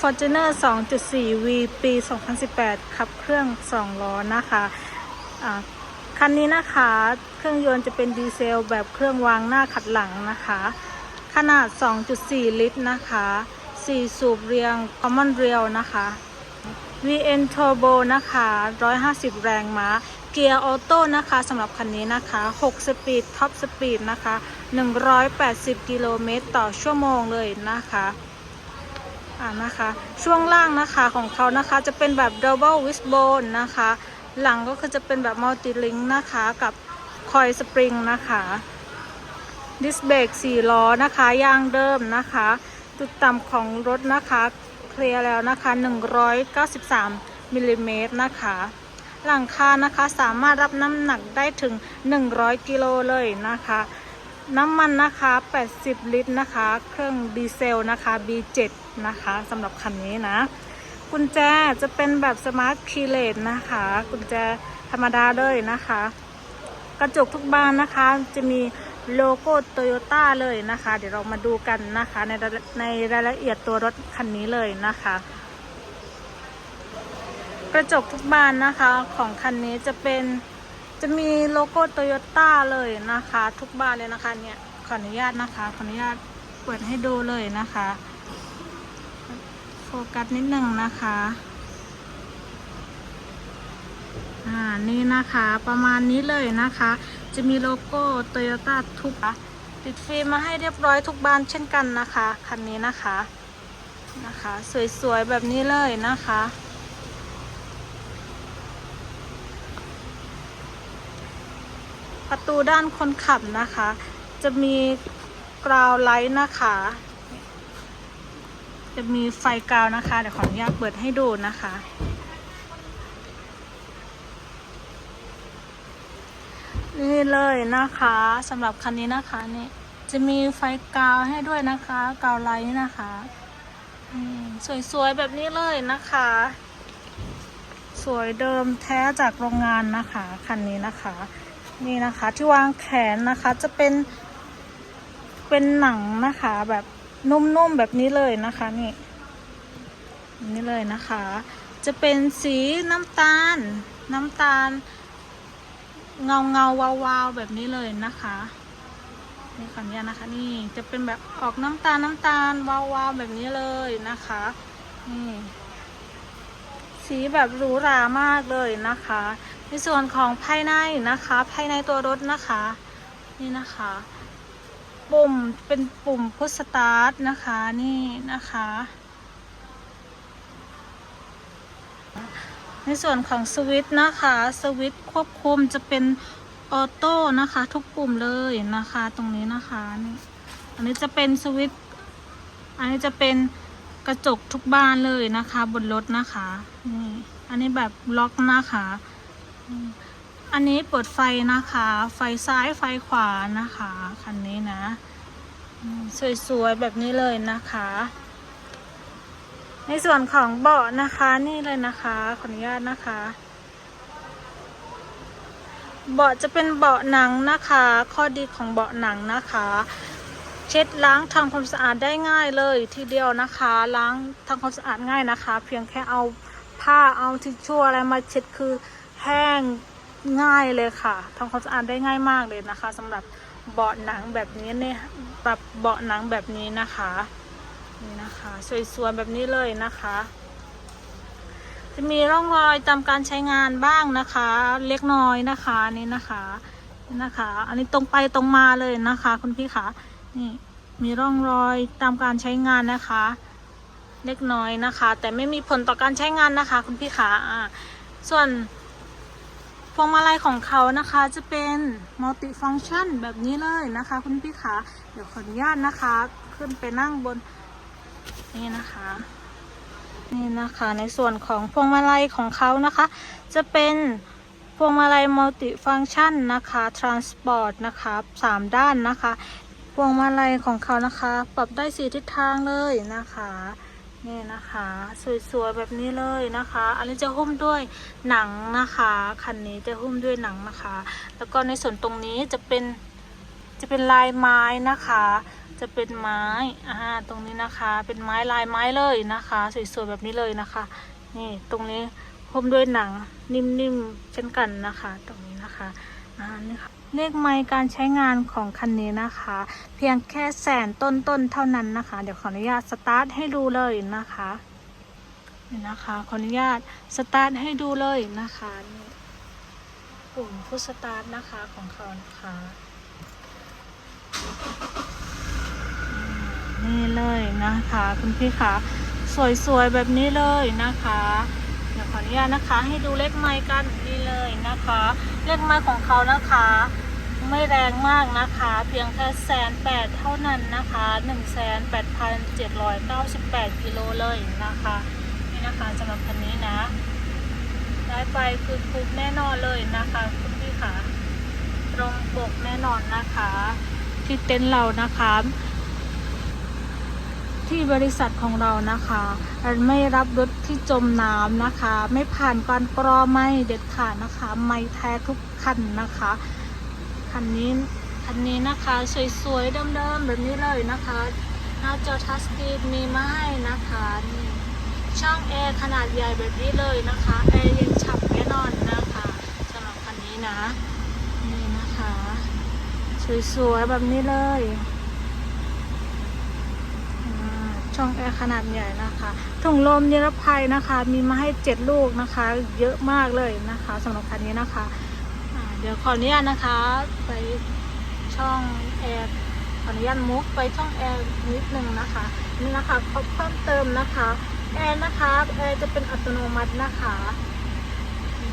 Fortuner 2.4 V ปี 2018 ขับเครื่อง 2 ล้อนะคะอ่าคันนี้นะคะ เครื่องยนต์จะเป็นดีเซลแบบเครื่องวางหน้าขัดหลังนะคะ ขนาด 2.4 ลิตรนะคะ 4 สูบเรียง Common Rail นะคะ VN Turbo นะคะ 150 แรงม้า เกียร์ออโต้นะคะสำหรับคันนี้นะคะ 6 สปีด ท็อปสปีดนะคะ 180 กิโลเมตรต่อชั่วโมงเลยนะคะ อ่านะคะช่วงล่างนะคะของเขานะคะจะเป็นแบบ Double Wishbone นะคะ หลังก็คือจะเป็นแบบ Multi Link นะคะกับคอยสปริงนะคะดิสเบรก4ล้อนะคะยางเดิมนะคะ จุดต่ำของรถนะคะเคลียร์แล้วนะคะ 193มิลลิเมตรนะคะ หลังคานะคะสามารถรับน้ำหนักได้ถึง 100 กิโลเลยนะคะ น้ำมันนะคะ 80 ลิตรนะคะ เครื่องดีเซลนะคะ B7 นะคะสำหรับคันนี้นะ กุญแจจะเป็นแบบสมาร์ทคีเลสนะคะ กุญแจธรรมดาเลยนะคะ กระจกทุกบานนะคะ จะมีโลโก้โตโยต้าเลยนะคะ เดี๋ยวเรามาดูกันนะคะ ในในรายละเอียดตัวรถคันนี้เลยนะคะ กระจกทุกบานนะคะของคันนี้จะเป็นจะมีโลโก้โตโยต้าเลยนะคะ ทุกบานเลยนะคะเนี่ยขออนุญาตนะคะขออนุญาตเปิดให้ดูเลยนะคะ ฟกัสนิดหนึ่งนะคะ อ่า นี่นะคะประมาณนี้เลยนะคะ จะมีโลโก้โตโยต้าทุกติดฟิล์มมาให้เรียบร้อยทุกบานเช่นกันนะคะ คันนี้นะคะ นะคะ สวยๆ แบบนี้เลยนะคะประตูด้านคนขับนะคะ จะมีกราวไลท์นะคะ จะมีไฟกาวนะคะ เดี๋ยวขออนุญาตเปิดให้ดูนะคะ นี่เลยนะคะสำหรับคันนี้นะคะนี่จะมีไฟกาวให้ด้วยนะคะ กาวไลท์นะคะสวยๆแบบนี้เลยนะคะ สวยเดิมแท้จากโรงงานนะคะคันนี้นะคะ นี่นะคะที่วางแขนนะคะจะเป็นเป็นหนังนะคะแบบ นุ่มๆแบบนี้เลยนะคะนี่นี่เลยนะคะ จะเป็นสีน้ำตาล น้ำตาล เงาเงาวาวาวๆแบบนี้เลยนะคะนี่ขออนุญาตนะคะนี่จะเป็นแบบออกน้ำตาลน้ำตาลวาววาวๆแบบนี้เลยนะคะนี่สีแบบหรูหรามากเลยนะคะ ในส่วนของภายในนะคะ ภายในตัวรถนะคะ นี่นะคะ ปุ่มเป็นปุ่มพุชสตาร์ทนะคะนี่นะคะ ในส่วนของสวิตช์นะคะสวิตช์ควบคุมจะเป็นออโต้นะคะ ทุกปุ่มเลยนะคะตรงนี้นะคะนี่อันนี้จะเป็นสวิตช์อันนี้จะเป็นกระจกทุกบานเลยนะคะ บนรถนะคะนี่อันนี้แบบล็อกนะคะ อันนี้เปิดไฟนะคะ ไฟซ้ายไฟขวานะคะคันนี้นะ สวยๆแบบนี้เลยนะคะ ในส่วนของเบาะนะคะนี่เลยนะคะขออนุญาตนะคะเบาะจะเป็นเบาะหนังนะคะ ข้อดีของเบาะหนังนะคะ เช็ดล้างทำความสะอาดได้ง่ายเลยทีเดียวนะคะ ล้างทำความสะอาดง่ายนะคะ เพียงแค่เอาผ้าเอาทิชชู่อะไรมาเช็ดคือแห้ง ง่ายเลยค่ะทำความสะอาดได้ง่ายมากเลยนะคะสำหรับเบาะหนังแบบนี้เนี่ยแบบเบาะหนังแบบนี้นะคะนี่นะคะสวยๆแบบนี้เลยนะคะ จะมีร่องรอยตามการใช้งานบ้างนะคะ เล็กน้อยนะคะนี่นะคะนี่นะคะ อันนี้ตรงไปตรงมาเลยนะคะ คุณพี่คะนี่มีร่องรอยตามการใช้งานนะคะ เล็กน้อยนะคะ แต่ไม่มีผลต่อการใช้งานนะคะ คุณพี่คะอ่าส่วน วงมาลัยของเขานะคะจะเป็นมัลติฟังชันแบบนี้เลยนะคะ คุณพี่คะเดี๋ยวขออนุญาตนะคะ ขึ้นไปนั่งบนนี่นะคะนี่นะคะในส่วนของพวงมาลัยของเขานะคะ จะเป็นพวงมาลัยมัลติฟังชันนะคะ transport นะคะสามด้านนะคะ พวงมาลัยของเขานะคะ ปรับได้สีทิศทางเลยนะคะ นี่นะคะ สวยๆแบบนี้เลยนะคะ อันนี้จะหุ้มด้วยหนังนะคะคันนี้จะหุ้มด้วยหนังนะคะ แล้วก็ในส่วนตรงนี้จะเป็นจะเป็นลายไม้นะคะ จะเป็นไม้อ่าตรงนี้นะคะ เป็นไม้ลายไม้เลยนะคะ สวยๆแบบนี้เลยนะคะ นี่ตรงนี้หุ้มด้วยหนังนิ่มๆเช่นกันนะคะ ตรงนี้นะคะ เลขไม้การใช้งานของคันนี้นะคะ เพียงแค่แสนต้นๆเท่านั้นนะคะ เดี๋ยวขออนุญาตสตาร์ทให้ดูเลยนะคะนี่นะคะขออนุญาตสตาร์ทให้ดูเลยนะคะนี่ปุ่มพุชสตาร์ทนะคะของเขานะคะนี่เลยนะคะ คุณพี่คะสวยๆแบบนี้เลยนะคะ ขออนุญาตนะคะ ให้ดูเลขไม้กันนี่เลยนะคะ เลขไม้ของเขานะคะ ไม่แรงมากนะคะ เพียงแค่แสนแปดเท่านั้นนะคะหนึ่งแสนแปดพันเจ็ดร้อยเก้าสิบแปดกิโลเลยนะคะ นี่นะคะสำหรับคันนี้นะ ได้ไปคือคุ้มแน่นอนเลยนะคะคุณพี่คะตรงปกแน่นอนนะคะ ที่เต็นท์เรานะคะ ที่บริษัทของเรานะคะไม่รับรถที่จมน้ำนะคะ ไม่ผ่านการกรอไม่เด็ดขาดนะคะ ไม่แท้ทุกคันนะคะคันนี้คันนี้นะคะสวยๆเดิมๆแบบนี้เลยนะคะหน้าจอทัชสกรีนมีมาให้นะคะนี่ช่องแอร์ขนาดใหญ่แบบนี้เลยนะคะแอร์เย็นฉ่ำแน่นอนนะคะสำหรับคันนี้นะนี่นะคะ สวยๆแบบนี้เลยอ่า ช่องแอร์ขนาดใหญ่นะคะถุงลมนิรภัยนะคะ มีมาให้เจ็ดลูกนะคะ เยอะมากเลยนะคะสำหรับคันนี้นะคะอ่าเดี๋ยวขออนุญาตนะคะไปช่องแอร์ขออนุญาตมุกไปช่องแอร์นิดนึงนะคะนี่นะคะเขาเพิ่มเติมนะคะแอร์นะคะแอร์จะเป็นอัตโนมัตินะคะ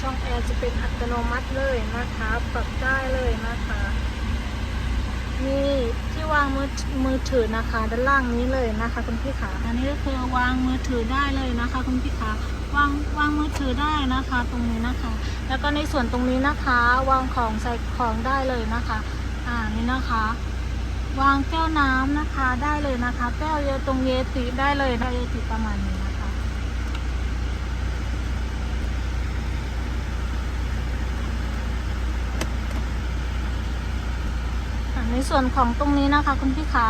ช่องแอร์จะเป็นอัตโนมัติเลยนะคะ ปรับได้เลยนะคะ นี่ที่วางมือมือถือนะคะ ด้านล่างนี้เลยนะคะ คุณพี่ขาอันนี้ก็คือวางมือถือได้เลยนะคะ คุณพี่ขาวางวางมือถือได้นะคะตรงนี้นะคะ แล้วก็ในส่วนตรงนี้นะคะ วางของใส่ของได้เลยนะคะ อ่านี่นะคะ วางแก้วน้ำนะคะได้เลยนะคะ แก้วเยตรงเยติได้เลยได้เยติประมาณนี้นะคะ อะ ในส่วนของตรงนี้นะคะ คุณพี่ขา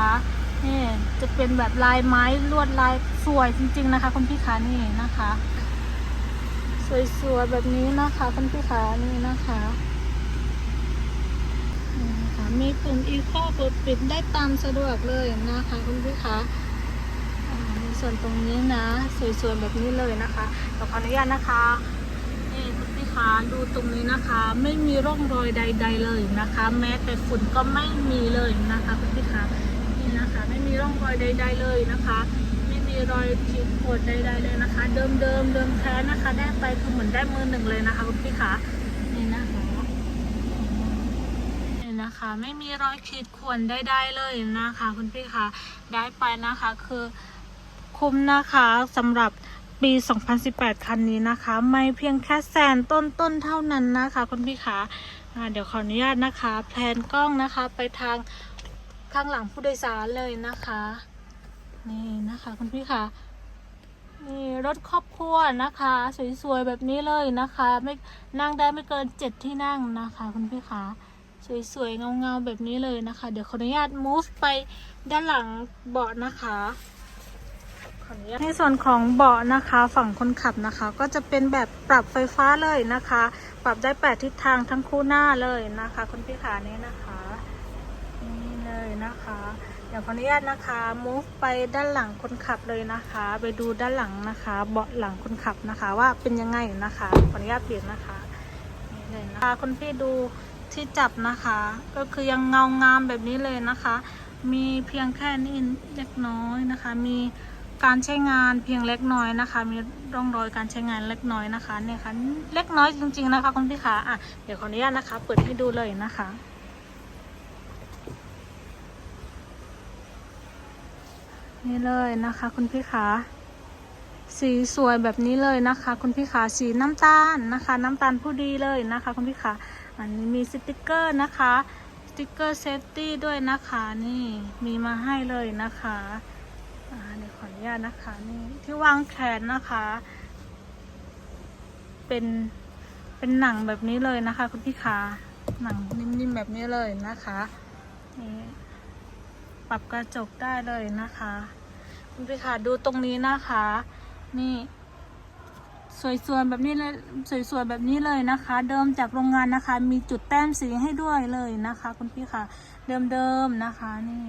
นี่จะเป็นแบบลายไม้ลวดลายสวยจริง ๆนะคะ คุณพี่ขานี่นะคะ สวยๆแบบนี้นะคะ คุณพี่ขานี่นะคะนะคะมีปุ่มอีโคเปิดปิดได้ตามสะดวกเลยนะคะ คุณพี่ขาในส่วนตรงนี้นะ สวยๆแบบนี้เลยนะคะขออนุญาตนะคะ นี่คุณพี่คะ ดูตรงนี้นะคะ ไม่มีร่องรอยใด ๆเลยนะคะ แม้แต่ฝุ่นก็ไม่มีเลยนะคะคุณพี่คะนี่นะคะ ไม่มีร่องรอยใด ๆเลยนะคะ ไม่มีรอยขีดข่วนใด ๆเลยนะคะ เดิมเดิมเดิมแท้นะคะ ได้ไปคือเหมือนได้มือหนึ่งเลยนะคะคุณพี่คะนี่นะคะนี่นะคะ ไม่มีรอยขีดข่วนใดๆเลยนะคะ คุณพี่คะได้ไปนะคะคือคุ้มนะคะสำหรับ ปี 2018 คันนี้นะคะ ไม่เพียงแค่แสนต้นต้นๆเท่านั้นนะคะคุณพี่คะอ่าเดี๋ยวขออนุญาตนะคะ แพลนกล้องนะคะไปทางข้างหลังผู้โดยสารเลยนะคะ นี่นะคะคุณพี่คะนี่รถครอบครัวนะคะ สวยๆแบบนี้เลยนะคะ ไม่นั่งได้ไม่เกินเจ็ดที่นั่งนะคะ คุณพี่คะสวยๆเงาๆแบบนี้เลยนะคะ เดี๋ยวขออนุญาต move ไปด้านหลังเบาะนะคะ ในส่วนของเบาะนะคะฝั่งคนขับนะคะ ก็จะเป็นแบบปรับไฟฟ้าเลยนะคะ ปรับได้แปดทิศทางทั้งคู่หน้าเลยนะคะคุณพี่ขานี้นะคะนี่เลยนะคะเดี๋ยวขออนุญาตนะคะ move ไปด้านหลังคนขับเลยนะคะ ไปดูด้านหลังนะคะ เบาะหลังคนขับนะคะ ว่าเป็นยังไงนะคะขออนุญาตเปลี่ยนนะคะนี่เลยนะคะคุณพี่ดูที่จับนะคะ ก็คือยังเงางามแบบนี้เลยนะคะ มีเพียงแค่นี้เล็กน้อยนะคะ มี การใช้งานเพียงเล็กน้อยนะคะ มีร่องรอยการใช้งานเล็กน้อยนะคะเนี่ยค่ะเล็กน้อยจริง ๆ นะคะคุณพี่ขาอะเดี๋ยวขออนุญาตนะคะ เปิดให้ดูเลยนะคะนี่เลยนะคะคุณพี่ขาสีสวยแบบนี้เลยนะคะ คุณพี่ขาสีน้ำตาลนะคะ น้ำตาลผู้ดีเลยนะคะ คุณพี่ขาอันนี้มีสติกเกอร์นะคะสติกเกอร์เซฟตี้ด้วยนะคะ นี่มีมาให้เลยนะคะ อ่าเดี๋ยวขออนุญาตนะคะนี่ที่วางแขนนะคะ เป็นเป็นหนังแบบนี้เลยนะคะ คุณพี่ขาหนังนิ่มๆแบบนี้เลยนะคะนี่ปรับกระจกได้เลยนะคะ คุณพี่คะดูตรงนี้นะคะ นี่สวยๆแบบนี้เลยสวยๆแบบนี้เลยนะคะ เดิมจากโรงงานนะคะ มีจุดแต้มสีให้ด้วยเลยนะคะ คุณพี่ค่ะเดิมๆนะคะนี่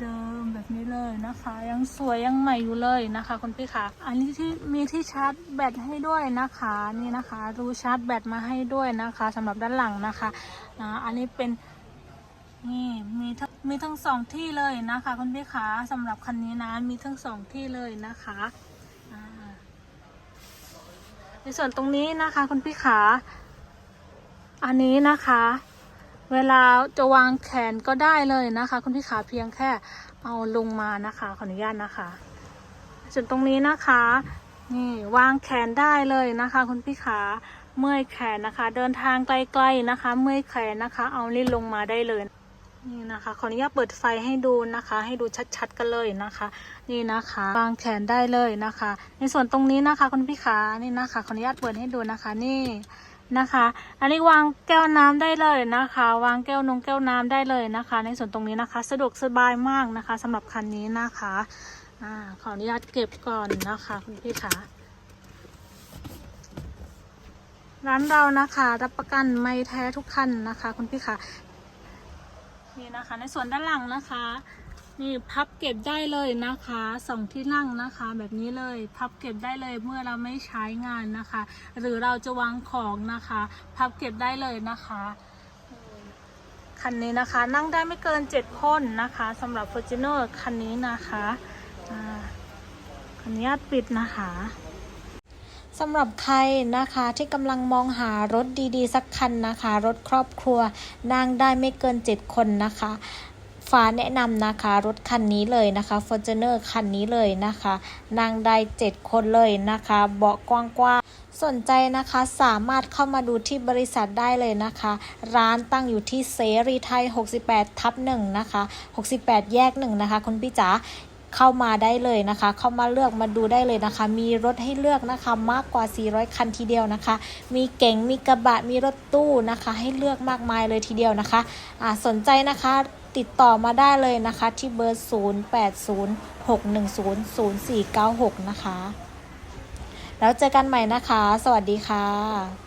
เดิมๆแบบนี้เลยนะคะ ยังสวยยังใหม่อยู่เลยนะคะคุณพี่คะอันนี้ที่มีที่ชาร์จแบตให้ด้วยนะคะนี่นะคะรูชาร์จแบตมาให้ด้วยนะคะสำหรับด้านหลังนะคะนะอันนี้เป็นนี่มีทั้งมีทั้งสองที่เลยนะคะคุณพี่ขาสำหรับคันนี้นะมีทั้งสองที่เลยนะคะในส่วนตรงนี้นะคะคุณพี่ขา อันนี้นะคะ เวลาจะวางแขนก็ได้เลยนะคะ คุณพี่ขาเพียงแค่เอาลงมานะคะขออนุญาตนะคะส่วนตรงนี้นะคะนี่วางแขนได้เลยนะคะ คุณพี่ขาเมื่อยแขนนะคะ เดินทางไกลๆนะคะ เมื่อยแขนนะคะ เอานี่ลงมาได้เลยนี่นะคะขออนุญาตเปิดไฟให้ดูนะคะ ให้ดูชัดๆกันเลยนะคะ นี่นะคะวางแขนได้เลยนะคะ ในส่วนตรงนี้นะคะ คุณพี่ขานี่นะคะขออนุญาตเปิดให้ดูนะคะ นี่ นะคะ อันนี้วางแก้วน้ำได้เลยนะคะ วางแก้วนงแก้วน้ำได้เลยนะคะ ในส่วนตรงนี้นะคะ สะดวกสบายมากนะคะสำหรับคันนี้นะคะอ่าขออนุญาตเก็บก่อนนะคะคุณพี่ขาร้านเรานะคะรับประกันไม่แท้ทุกคันนะคะ คุณพี่ขานี่นะคะ ในส่วนด้านหลังนะคะ นี่พับเก็บได้เลยนะคะสองที่นั่งนะคะ แบบนี้เลยพับเก็บได้เลยเมื่อเราไม่ใช้งานนะคะ หรือเราจะวางของนะคะ พับเก็บได้เลยนะคะคันนี้นะคะนั่งได้ไม่เกินเจ็ดคนนะคะสำหรับ f o r t u n e r คันนี้นะคะอ่าขออนุญาตปิดนะคะสำหรับใครนะคะที่กำลังมองหารถดีๆ สักคันนะคะ รถครอบครัวนั่งได้ไม่เกิน 7 คนนะคะ ฟ้าแนะนำนะคะ รถคันนี้เลยนะคะ Fortuner คันนี้เลยนะคะ นั่งได้7คนเลยนะคะ เบาะกว้างๆ สนใจนะคะสามารถเข้ามาดูที่บริษัทได้เลยนะคะ ร้านตั้งอยู่ที่เสรีไทย 68 ทับ1นะคะ 68 แยก 1 นะคะ คุณพี่จ๋าเข้ามาได้เลยนะคะ เข้ามาเลือกมาดูได้เลยนะคะ มีรถให้เลือกนะคะมากกว่า 400 คันทีเดียวนะคะ มีเก๋ง มีกระบะ มีรถตู้นะคะ ให้เลือกมากมายเลยทีเดียวนะคะสนใจนะคะ ติดต่อมาได้เลยนะคะ ที่เบอร์ 0806100496 นะคะ แล้วเจอกันใหม่นะคะ สวัสดีค่ะ